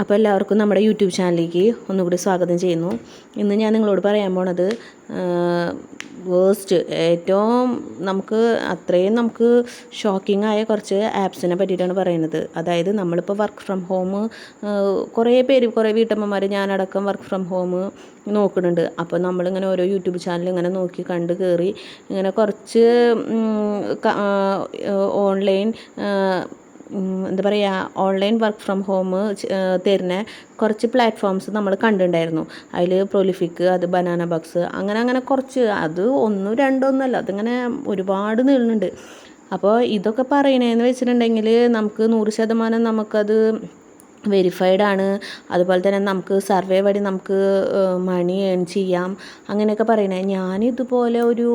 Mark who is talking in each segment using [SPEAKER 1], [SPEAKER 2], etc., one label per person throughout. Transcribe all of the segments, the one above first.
[SPEAKER 1] അപ്പോൾ എല്ലാവർക്കും നമ്മുടെ യൂട്യൂബ് ചാനലിലേക്ക് ഒന്നുകൂടി സ്വാഗതം ചെയ്യുന്നു. ഇന്ന് ഞാൻ നിങ്ങളോട് പറയാൻ പോണത് വേസ്റ്റ് ഏറ്റവും നമുക്ക് അത്രയും നമുക്ക് ഷോക്കിംഗ് ആയ കുറച്ച് ആപ്സിനെ പറ്റിയിട്ടാണ് പറയുന്നത്. അതായത് നമ്മളിപ്പോൾ വർക്ക് ഫ്രം ഹോം കുറേ പേര് കുറേ വീട്ടമ്മമാർ ഞാനടക്കം വർക്ക് ഫ്രം ഹോം നോക്കുന്നുണ്ട്. അപ്പോൾ നമ്മളിങ്ങനെ ഓരോ യൂട്യൂബ് ചാനൽ ഇങ്ങനെ നോക്കി കണ്ട് കയറി ഇങ്ങനെ കുറച്ച് ഓൺലൈൻ എന്താ പറയുക ഓൺലൈൻ വർക്ക് ഫ്രം ഹോം തരുന്ന കുറച്ച് പ്ലാറ്റ്ഫോംസ് നമ്മൾ കണ്ടിട്ടുണ്ടായിരുന്നു. അതിൽ പ്രൊലിഫിക്ക് അത് ബനാന ബക്സ് അങ്ങനെ അങ്ങനെ കുറച്ച്. അത് ഒന്നും രണ്ടോ ഒന്നല്ല അതിങ്ങനെ ഒരുപാട് നീളുന്നുണ്ട്. അപ്പോൾ ഇതൊക്കെ പറയണേന്ന് വെച്ചിട്ടുണ്ടെങ്കിൽ നമുക്ക് നൂറ് ശതമാനം നമുക്കത് വെരിഫൈഡ് ആണ്. അതുപോലെ തന്നെ നമുക്ക് സർവേ വഴി നമുക്ക് മണി ഏൺ ചെയ്യാം. അങ്ങനെയൊക്കെ പറയണേ ഞാനിതുപോലെ ഒരു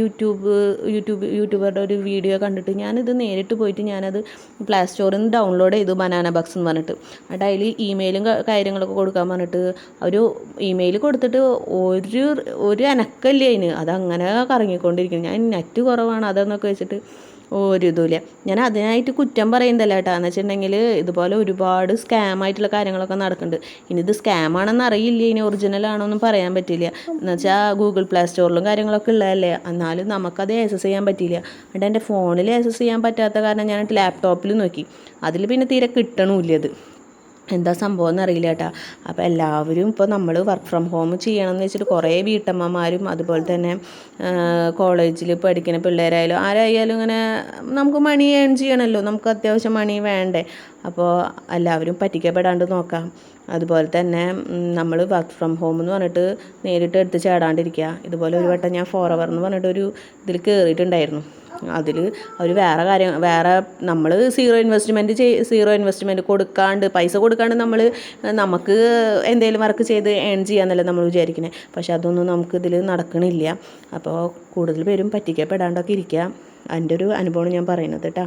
[SPEAKER 1] യൂട്യൂബ് യൂട്യൂബ് യൂട്യൂബറുടെ ഒരു വീഡിയോ കണ്ടിട്ട് ഞാനിത് നേരിട്ട് പോയിട്ട് ഞാനത് പ്ലേ സ്റ്റോറിൽ നിന്ന് ഡൗൺലോഡ് ചെയ്തു ബനാന ബക്സ് എന്ന് പറഞ്ഞിട്ട്. എന്നിട്ട് അതിൽ ഇമെയിലും കാര്യങ്ങളൊക്കെ കൊടുക്കാൻ പറഞ്ഞിട്ട് ഒരു ഇമെയിൽ കൊടുത്തിട്ട് ഒരു ഒരു അനക്കല്ലേ അതിന് അതങ്ങനെ കറങ്ങിക്കൊണ്ടിരിക്കുന്നു. ഞാൻ നെറ്റ് കുറവാണ് അതെന്നൊക്കെ വെച്ചിട്ട് ഒരു ഇതുമില്ല. ഞാൻ അതിനായിട്ട് കുറ്റം പറയുന്നതല്ല കേട്ടോ. എന്ന് വെച്ചിട്ടുണ്ടെങ്കിൽ ഇതുപോലെ ഒരുപാട് സ്കാം ആയിട്ടുള്ള കാര്യങ്ങളൊക്കെ നടക്കുന്നുണ്ട്. ഇനി ഇത് സ്കാം ആണെന്ന് അറിയില്ല. ഇനി ഒറിജിനൽ ആണോ എന്നും പറയാൻ പറ്റില്ല. എന്ന് വെച്ചാൽ ഗൂഗിൾ പ്ലേ സ്റ്റോറിലും കാര്യങ്ങളൊക്കെ ഉള്ളതല്ലേ? എന്നാലും നമുക്കത് ആക്സസ് ചെയ്യാൻ പറ്റിയില്ല എന്നിട്ട് എന്റെ ഫോണിൽ ആക്സസ് ചെയ്യാൻ പറ്റാത്ത കാരണം ഞാൻ ലാപ്ടോപ്പിൽ നോക്കി. അതിൽ പിന്നെ തീരെ കിട്ടണമില്ല അത് എന്താ സംഭവം എന്നറിയില്ല കേട്ടോ. അപ്പോൾ എല്ലാവരും ഇപ്പോൾ നമ്മൾ വർക്ക് ഫ്രം ഹോം ചെയ്യണം എന്ന് വെച്ചിട്ട് കുറേ വീട്ടമ്മമാരും അതുപോലെ തന്നെ കോളേജിൽ പഠിക്കുന്ന പിള്ളേരായാലും ആരായാലും ഇങ്ങനെ നമുക്ക് മണി ഏൺ ചെയ്യണമല്ലോ നമുക്ക് അത്യാവശ്യം മണി വേണ്ടേ. അപ്പോൾ എല്ലാവരും പറ്റിക്കപ്പെടാണ്ട് നോക്കാം. അതുപോലെ തന്നെ നമ്മൾ വർക്ക് ഫ്രം ഹോം എന്ന് പറഞ്ഞിട്ട് നേരിട്ട് എടുത്ത് ചാടാണ്ടിരിക്കുക ഇതുപോലെ ഒരു വട്ടം ഞാൻ ഫോർ അവർ എന്ന് പറഞ്ഞിട്ടൊരു ഇതിൽ കയറിയിട്ടുണ്ടായിരുന്നു അതിൽ അവർ വേറെ കാര്യം വേറെ നമ്മൾ സീറോ ഇൻവെസ്റ്റ്മെന്റ് ചെയ് സീറോ ഇൻവെസ്റ്റ്മെന്റ് കൊടുക്കാണ്ട് പൈസ കൊടുക്കാണ്ട് നമ്മൾ നമുക്ക് എന്തെങ്കിലും വർക്ക് ചെയ്ത് ഏൺ ചെയ്യാന്നല്ലേ നമ്മൾ വിചാരിക്കുന്നത് പക്ഷെ അതൊന്നും നമുക്ക് ഇതിൽ നടക്കണില്ല. അപ്പോൾ കൂടുതൽ പേരും പറ്റിക്കപ്പെടാണ്ടൊക്കെ ഇരിക്കുക. എന്റെ ഒരു അനുഭവമാണ് ഞാൻ പറയുന്നത് കേട്ടോ.